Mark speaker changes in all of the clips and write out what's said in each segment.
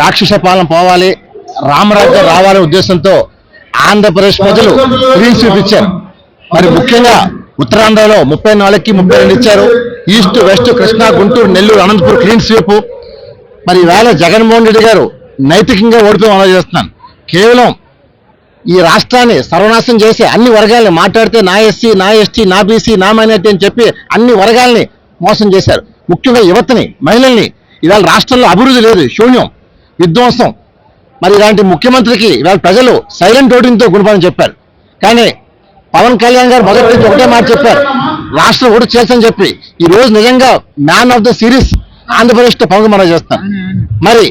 Speaker 1: రాక్షస పాలన పోవాలి రామరాజ్యం రావాలనే ఉద్దేశంతో ఆంధ్రప్రదేశ్ ప్రజలు గ్రీన్ స్వీప్ ఇచ్చారు. మరి ముఖ్యంగా ఉత్తరాంధ్రలో ముప్పై నాలుగుకి ముప్పై రెండు ఇచ్చారు. East west Krishna Guntur Nellore Anantapuram clean sweep మరి ఈవేళ జగన్మోహన్ రెడ్డి గారు నైతికంగా ఓడిపోయి అమలు చేస్తున్నాను కేవలం ఈ రాష్ట్రాన్ని సర్వనాశనం చేసి అన్ని వర్గాల్ని మాట్లాడితే నా ఎస్సీ నా ఎస్టీ నా బీసీ నా మైనార్టీ అని చెప్పి అన్ని వర్గాల్ని మోసం చేశారు. ముఖ్యంగా యువతని మహిళల్ని ఇవాళ రాష్ట్రంలో అభివృద్ధి లేదు శూన్యం విధ్వంసం. మరి ఇలాంటి ముఖ్యమంత్రికి ఇవాళ ప్రజలు సైలెంట్ ఓటింగ్తో గుణపడని చెప్పారు. కానీ పవన్ కళ్యాణ్ గారు మొదటి నుంచి ఒకటే మాట చెప్పారు. రాష్ట్రం ఓటు చేసని చెప్పి ఈ రోజు నిజంగా మ్యాన్ ఆఫ్ ద సిరీస్ ఆంధ్రప్రదేశ్తో పవన్ మనం చేస్తాం. మరి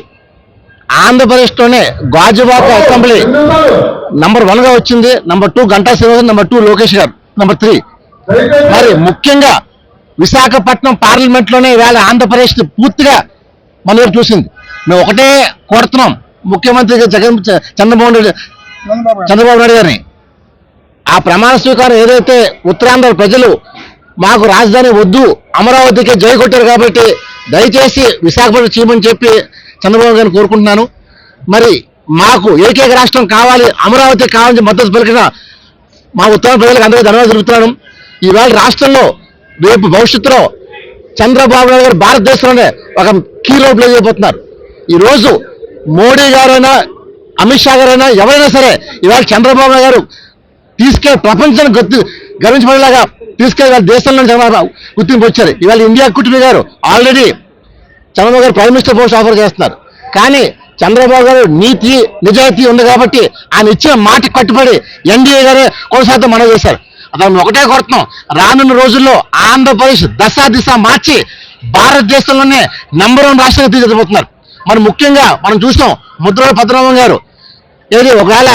Speaker 1: ఆంధ్రప్రదేశ్లోనే గాజువాక అసెంబ్లీ నంబర్ వన్గా వచ్చింది. Number two Ganta Srinivasan number two Lokesh గారు నంబర్ త్రీ. మరి ముఖ్యంగా విశాఖపట్నం పార్లమెంట్లోనే ఇవాళ ఆంధ్రప్రదేశ్ పూర్తిగా మన వైపు చూసింది. మేము ఒకటే కోరుతున్నాం. ముఖ్యమంత్రి జగన్ చంద్రబాబు నాయుడు చంద్రబాబు నాయుడు. గారిని. ఆ ప్రమాణ స్వీకారం ఏదైతే ఉత్తరాంధ్ర ప్రజలు మాకు రాజధాని వద్దు అమరావతికి జై కొట్టారు కాబట్టి దయచేసి విశాఖపట్నం చేయమని చెప్పి చంద్రబాబు గారిని కోరుకుంటున్నాను. మరి మాకు ఏకైక రాష్ట్రం కావాలి అమరావతి కావాలని మద్దతు పలికిన మా ఉత్తరాంధ్ర ప్రజలకు అందరికీ ధన్యవాదాలు తెలుపుతున్నాను. ఈవేళ రాష్ట్రంలో రేపు భవిష్యత్తులో చంద్రబాబు నాయుడు గారు భారతదేశంలోనే ఒక కీ రోల్ ప్లే చేయబోతున్నారు. ఈ రోజు మోడీ గారైనా అమిత్ షా గారైనా ఎవరైనా సరే ఇవాళ చంద్రబాబు నాయుడు గారు తీసుకెళ్ళి ప్రపంచాన్ని గుర్తు గర్వించబడేలాగా తీసుకెళ్ళి దేశంలో చంద్రబాబు గుర్తింపు వచ్చారు. ఇవాళ ఇండియా కుటుంబ గారు ఆల్రెడీ చంద్రబాబు గారు ప్రైమ్ మినిస్టర్ పోస్ట్ ఆఫర్ చేస్తున్నారు. కానీ చంద్రబాబు గారు నీతి నిజాయితీ ఉంది కాబట్టి ఆయన ఇచ్చిన మాట కట్టుబడి ఎన్డీఏ గారే కొనసాగుతూ మనం చేశారు. అతను ఒకటే కోరుతున్నాం. రానున్న రోజుల్లో ఆంధ్రప్రదేశ్ దశ దిశ మార్చి భారతదేశంలోనే నంబర్ వన్ రాష్ట్రంగా తీర్చిదిద్దుతున్నారు మరి ముఖ్యంగా మనం చూసాం ముద్రగడ పద్మనాభం గారు. ఏది ఒకవేళ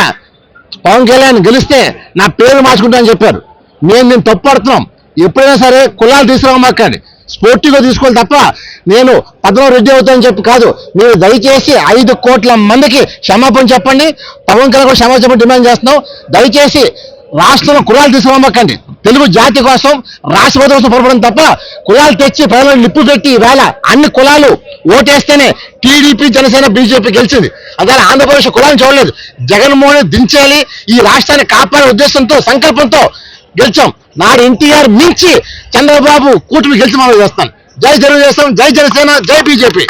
Speaker 1: పవన్ కళ్యాణ్ గెలిస్తే నా పేరు మార్చుకుంటా అని చెప్పారు. నేను నేను తప్పుపడుతున్నాం. ఎప్పుడైనా సరే కులాలు తీసుకురామాకండి స్పోర్టివ్గా తీసుకోవాలి తప్ప నేను పద్మనాభ రెడ్డి అవుతానని చెప్పి కాదు. మీరు దయచేసి ఐదు కోట్ల మందికి క్షమాపణ చెప్పండి. పవన్ కళ్యాణ్ కూడా క్షమాపణ డిమాండ్ చేస్తున్నాం. దయచేసి రాష్ట్రంలో కులాలు తీసుకురామక్కండి తెలుగు జాతి కోసం రాష్ట్రపతి కోసం పొరపడం తప్ప కులాలు తెచ్చి ప్రజలను నిప్పు పెట్టి వేళ అన్ని కులాలు ఓటేస్తేనే టీడీపీ జనసేన బీజేపీ గెలిచింది. అదే ఆంధ్రప్రదేశ్ కులాలను చూడలేదు. జగన్మోహన్ దించాలి. ఈ రాష్ట్రాన్ని కాపాడే ఉద్దేశంతో సంకల్పంతో గెలిచాం. నాడు ఎన్టీఆర్ మించి చంద్రబాబు కూటమి గెలిచి మనం చేస్తాం. జై తెలుగుదేశం జై జనసేన జై బీజేపీ.